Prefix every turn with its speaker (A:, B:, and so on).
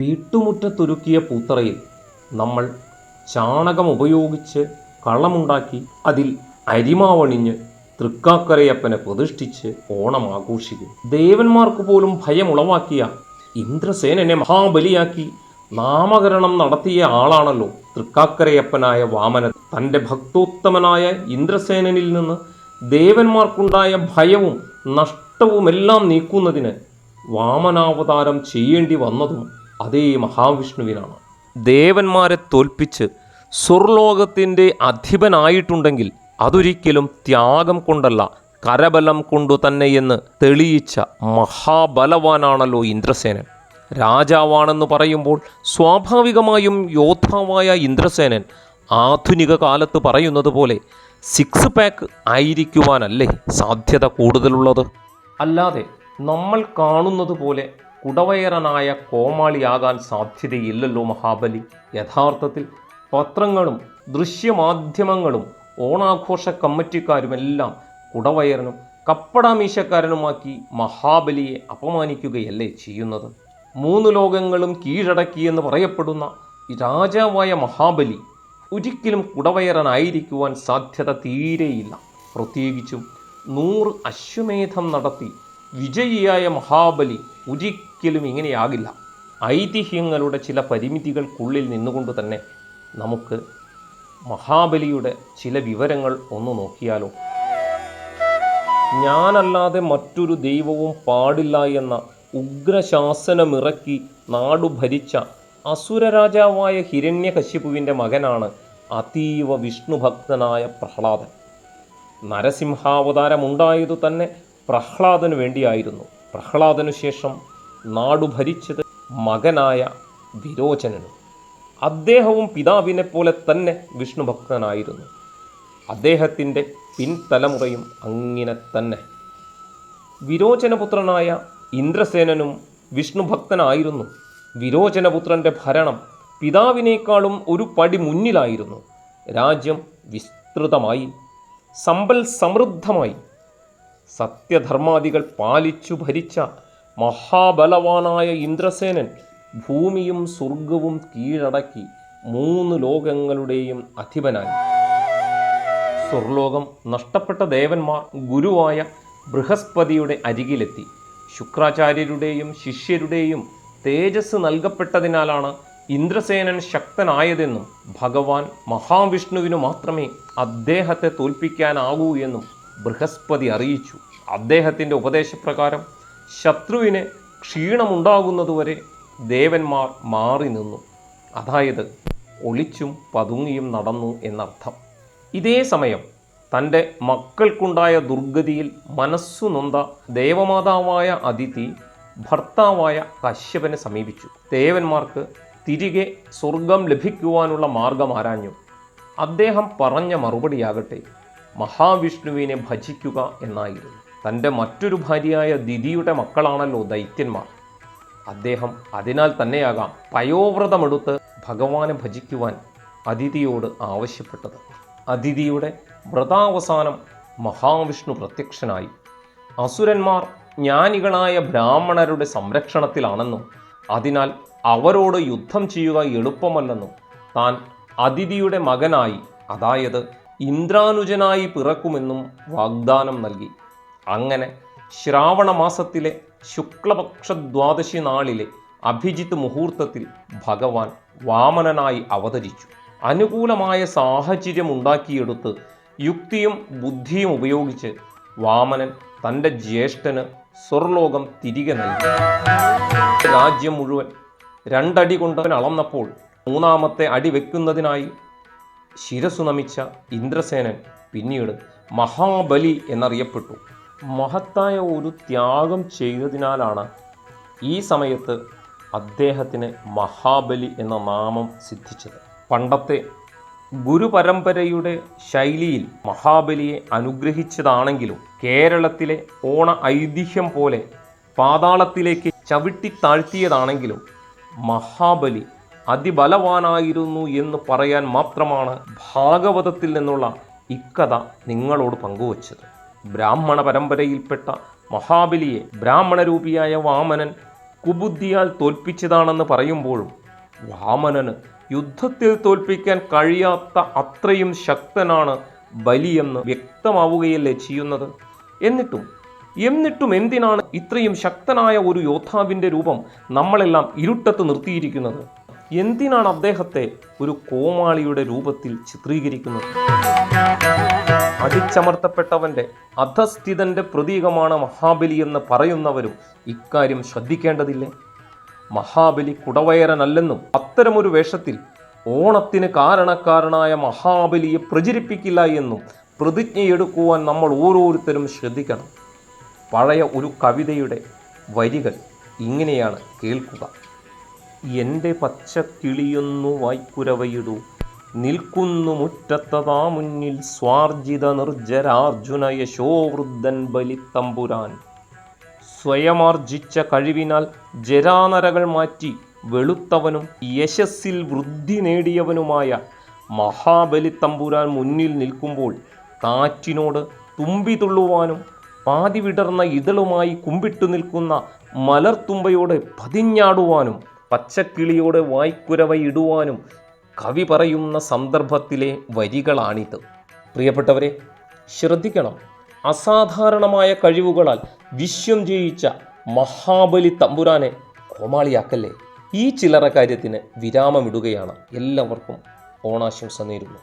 A: വീട്ടുമുറ്റത്തൊരുക്കിയ പൂത്തറയിൽ നമ്മൾ ചാണകം ഉപയോഗിച്ച് കളമുണ്ടാക്കി അതിൽ അരിമാവണിഞ്ഞ് തൃക്കാക്കരയപ്പനെ പ്രതിഷ്ഠിച്ച് ഓണം ആഘോഷിക്കും ദേവന്മാർക്ക് പോലും ഭയമുളവാക്കിയ ഇന്ദ്രസേനനെ മഹാബലിയാക്കി നാമകരണം നടത്തിയ ആളാണല്ലോ തൃക്കാക്കരയപ്പനായ വാമനൻ. തന്റെ ഭക്തോത്തമനായ ഇന്ദ്രസേനനിൽ നിന്ന് ദേവന്മാർക്കുണ്ടായ ഭയവും നഷ്ടവുമെല്ലാം നീക്കുന്നതിന് വാമനാവതാരം ചെയ്യേണ്ടി വന്നതും അതേ മഹാവിഷ്ണുവിനാണ്. ദേവന്മാരെ തോൽപ്പിച്ച് സ്വർലോകത്തിന്റെ അധിപനായിട്ടുണ്ടെങ്കിൽ അതൊരിക്കലും ത്യാഗം കൊണ്ടല്ല കരബലം കൊണ്ടു തന്നെയെന്ന് തെളിയിച്ച മഹാബലവാനാണല്ലോ ഇന്ദ്രസേനൻ. രാജാവാണെന്ന് പറയുമ്പോൾ സ്വാഭാവികമായും യോദ്ധാവായ ഇന്ദ്രസേനൻ ആധുനിക കാലത്ത് പറയുന്നത് പോലെ സിക്സ് പാക്ക് ആയിരിക്കുവാനല്ലേ സാധ്യത കൂടുതലുള്ളത്? അല്ലാതെ നമ്മൾ കാണുന്നത് പോലെ കുടവയറനായ കോമാളിയാകാൻ സാധ്യതയില്ലല്ലോ മഹാബലി. യഥാർത്ഥത്തിൽ പത്രങ്ങളും ദൃശ്യമാധ്യമങ്ങളും ഓണാഘോഷ കമ്മിറ്റിക്കാരുമെല്ലാം കുടവയറനും കപ്പടാമീശക്കാരനുമാക്കി മഹാബലിയെ അപമാനിക്കുകയല്ലേ ചെയ്യുന്നത്? മൂന്ന് ലോകങ്ങളും കീഴടക്കിയെന്ന് പറയപ്പെടുന്ന രാജാവായ മഹാബലി ഒരിക്കലും കുടവയറനായിരിക്കുവാൻ സാധ്യത തീരെയില്ല. പ്രത്യേകിച്ചും നൂറ് അശ്വമേധം നടത്തി വിജയിയായ മഹാബലി ഒരിക്കലും ഇങ്ങനെയാകില്ല. ഐതിഹ്യങ്ങളുടെ ചില പരിമിതികൾക്കുള്ളിൽ നിന്നുകൊണ്ട് തന്നെ നമുക്ക് മഹാബലിയുടെ ചില വിവരങ്ങൾ ഒന്ന് നോക്കിയാലോ? ഞാനല്ലാതെ മറ്റൊരു ദൈവവും പാടില്ല എന്ന ഉഗ്രശാസനമിറക്കി നാടു ഭരിച്ച അസുരരാജാവായ ഹിരണ്യകശിപുവിന്റെ മകനാണ് അതീവ വിഷ്ണുഭക്തനായ പ്രഹ്ലാദൻ. നരസിംഹാവതാരമുണ്ടായതു തന്നെ പ്രഹ്ലാദനു വേണ്ടിയായിരുന്നു. പ്രഹ്ലാദനു ശേഷം നാടു ഭരിച്ചത് മകനായ വിരോചനനും. അദ്ദേഹവും പിതാവിനെ പോലെ തന്നെ വിഷ്ണുഭക്തനായിരുന്നു. അദ്ദേഹത്തിന്റെ പിൻതലമുറയും അങ്ങനെ തന്നെ. വിരോചനപുത്രനായ ഇന്ദ്രസേനനും വിഷ്ണുഭക്തനായിരുന്നു. വിരോചനപുത്രന്റെ ഭരണം പിതാവിനേക്കാളും ഒരു പടി മുന്നിലായിരുന്നു. രാജ്യം വിസ്തൃതമായി സമ്പൽ സമൃദ്ധമായി. സത്യധർമാദികൾ പാലിച്ചു ഭരിച്ച മഹാബലവാനായ ഇന്ദ്രസേനൻ ഭൂമിയും സ്വർഗവും കീഴടക്കി മൂന്ന് ലോകങ്ങളുടെയും അധിപനായി. സ്വർലോകം നഷ്ടപ്പെട്ട ദേവന്മാർ ഗുരുവായ ബൃഹസ്പതിയുടെ അരികിലെത്തി. ശുക്രാചാര്യരുടെയും ശിഷ്യരുടെയും തേജസ് നൽകപ്പെട്ടതിനാലാണ് ഇന്ദ്രസേനൻ ശക്തനായതെന്നും ഭഗവാൻ മഹാവിഷ്ണുവിനു മാത്രമേ അദ്ദേഹത്തെ തോൽപ്പിക്കാനാകൂ എന്നും ബൃഹസ്പതി അറിയിച്ചു. അദ്ദേഹത്തിന്റെ ഉപദേശപ്രകാരം ശത്രുവിന് ക്ഷീണമുണ്ടാകുന്നതുവരെ ദേവന്മാർ മാറി നിന്നു. അതായത് ഒളിച്ചും പതുങ്ങിയും നടന്നു എന്നർത്ഥം. ഇതേ സമയം തന്റെ മക്കൾക്കുണ്ടായ ദുർഗതിയിൽ മനസ്സു നൊന്ത ദേവമാതാവായ അതിഥി ഭർത്താവായ കശ്യപനെ സമീപിച്ചു. ദേവന്മാർക്ക് തിരികെ സ്വർഗം ലഭിക്കുവാനുള്ള മാർഗം ആരാഞ്ഞു അദ്ദേഹം പറഞ്ഞ മറുപടിയാകട്ടെ മഹാവിഷ്ണുവിനെ ഭജിക്കുക എന്നായിരുന്നു. തന്റെ മറ്റൊരു ഭാര്യയായ ദിതിയുടെ മക്കളാണല്ലോ ദൈത്യന്മാർ. അദ്ദേഹം അതിനാൽ തന്നെയാകാം പയോവ്രതമെടുത്ത് ഭഗവാനെ ഭജിക്കുവാൻ അതിഥിയോട് ആവശ്യപ്പെട്ടത്. അതിഥിയുടെ വ്രതാവസാനം മഹാവിഷ്ണു പ്രത്യക്ഷനായി. അസുരന്മാർ ജ്ഞാനികളായ ബ്രാഹ്മണരുടെ സംരക്ഷണത്തിലാണെന്നും അതിനാൽ അവരോട് യുദ്ധം ചെയ്യുക എളുപ്പമല്ലെന്നും താൻ അതിഥിയുടെ മകനായി അതായത് ഇന്ദ്രാനുജനായി പിറക്കുമെന്നും വാഗ്ദാനം നൽകി. അങ്ങനെ ശ്രാവണ മാസത്തിലെ ശുക്ലപക്ഷ ദ്വാദശി നാളിലെ അഭിജിത്ത് മുഹൂർത്തത്തിൽ ഭഗവാൻ വാമനനായി അവതരിച്ചു. അനുകൂലമായ സാഹചര്യം ഉണ്ടാക്കിയെടുത്ത് യുക്തിയും ബുദ്ധിയും ഉപയോഗിച്ച് വാമനൻ തന്റെ ജ്യേഷ്ഠന് സ്വർലോകം തിരികെ നൽകി. രാജ്യം മുഴുവൻ രണ്ടടി കൊണ്ട് അളന്നപ്പോൾ മൂന്നാമത്തെ അടി വെക്കുന്നതിനായി ശിരസുനമിച്ച ഇന്ദ്രസേനൻ പിന്നീട് മഹാബലി എന്നറിയപ്പെട്ടു. മഹത്തായ ഒരു ത്യാഗം ചെയ്തതിനാലാണ് ഈ സമയത്ത് അദ്ദേഹത്തിന് മഹാബലി എന്ന നാമം സിദ്ധിച്ചത്. പണ്ടത്തെ ഗുരുപരമ്പരയുടെ ശൈലിയിൽ മഹാബലിയെ അനുഗ്രഹിച്ചതാണെങ്കിലും കേരളത്തിലെ ഓണ ഐതിഹ്യം പോലെ പാതാളത്തിലേക്ക് ചവിട്ടി താഴ്ത്തിയതാണെങ്കിലും മഹാബലി അതിബലവാനായിരുന്നു എന്ന് പറയാൻ മാത്രമാണ് ഭാഗവതത്തിൽ നിന്നുള്ള ഇക്കഥ നിങ്ങളോട് പങ്കുവച്ചത്. ബ്രാഹ്മണ പരമ്പരയിൽപ്പെട്ട മഹാബലിയെ ബ്രാഹ്മണരൂപിയായ വാമനൻ കുബുദ്ധിയാൽ തോൽപ്പിച്ചതാണെന്ന് പറയുമ്പോഴും വാമനന് യുദ്ധത്തിൽ തോൽപ്പിക്കാൻ കഴിയാത്ത അത്രയും ശക്തനാണ് ബലിയെന്ന് വ്യക്തമാവുകയല്ലേ ചെയ്യുന്നത്? എന്നിട്ടും എന്നിട്ടും എന്തിനാണ് ഇത്രയും ശക്തനായ ഒരു യോദ്ധാവിന്റെ രൂപം നമ്മളെല്ലാം ഇരുട്ടത്ത് നിർത്തിയിരിക്കുന്നത്? എന്തിനാണ് അദ്ദേഹത്തെ ഒരു കോമാളിയുടെ രൂപത്തിൽ ചിത്രീകരിക്കുന്നത്? അടിച്ചമർത്തപ്പെട്ടവന്റെ അധസ്ഥിതന്റെ പ്രതീകമാണ് മഹാബലി എന്ന് പറയുന്നവരും ഇക്കാര്യം ശ്രദ്ധിക്കേണ്ടതില്ലേ? മഹാബലി കുടവയറനല്ലെന്നും അത്തരമൊരു വേഷത്തിൽ ഓണത്തിന് കാരണക്കാരനായ മഹാബലിയെ പ്രചരിപ്പിക്കില്ല എന്നും പ്രതിജ്ഞയെടുക്കുവാൻ നമ്മൾ ഓരോരുത്തരും ശ്രദ്ധിക്കണം. പഴയ ഒരു കവിതയുടെ വരികൾ ഇങ്ങനെയാണ് കേൾക്കുക. എന്റെ പച്ചക്കിളിയൊന്നു വായ്ക്കുരവയിടൂ നിൽക്കുന്നു മുറ്റത്തതാ മുന്നിൽ സ്വാർജിത നിർജരാർജുന യശോവൃദ്ധൻ ബലിത്തമ്പുരാൻ. സ്വയമാർജിച്ച കഴിവിനാൽ ജരാനരകൾ മാറ്റി വെളുത്തവനും യശസ്സിൽ വൃദ്ധി നേടിയവനുമായ മഹാബലിത്തമ്പുരാൻ മുന്നിൽ നിൽക്കുമ്പോൾ കാറ്റിനോട് തുമ്പി തുള്ളുവാനും പാതി വിടർന്ന ഇതളുമായി കുമ്പിട്ടു നിൽക്കുന്ന മലർത്തുമ്പയോടെ പതിഞ്ഞാടുവാനും പച്ചക്കിളിയോടെ വായ്ക്കുരവയിടുവാനും കവി പറയുന്ന സന്ദർഭത്തിലെ വരികളാണിത്. പ്രിയപ്പെട്ടവരെ ശ്രദ്ധിക്കണം. അസാധാരണമായ കഴിവുകളാൽ വിശ്വം ജയിച്ച മഹാബലി തമ്പുരാനെ കോമാളിയാക്കല്ലേ? ഈ ചില്ലറ കാര്യത്തിന് വിരാമമിടുകയാണ്. എല്ലാവർക്കും ഓണാശംസ നേരുന്നു.